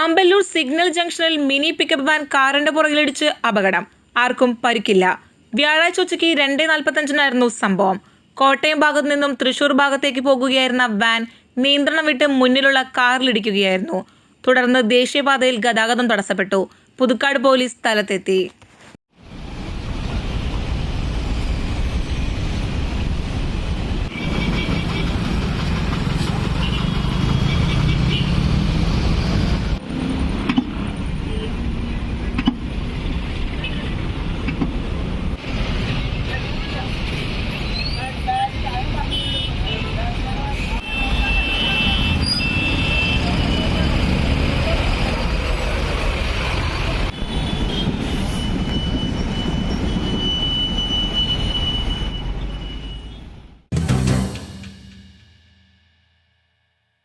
Amballur signal ജംഗ്ഷനിൽ mini pickup van കാറിന്റെ പുറകിലിടിച്ച് അപകടം. ആർക്കും പരിക്കില്ല. വ്യാഴാഴ്ച ഉച്ചയ്ക്ക് രണ്ട് നാൽപ്പത്തഞ്ചിനായിരുന്നു സംഭവം. കോട്ടയം ഭാഗത്തു നിന്നും തൃശൂർ ഭാഗത്തേക്ക് പോകുകയായിരുന്ന വാൻ നിയന്ത്രണം വിട്ട് മുന്നിലുള്ള കാറിലിടിക്കുകയായിരുന്നു തുടർന്ന് ദേശീയപാതയിൽ ഗതാഗതം തടസ്സപ്പെട്ടു. പുതുക്കാട് പോലീസ് സ്ഥലത്തെത്തി.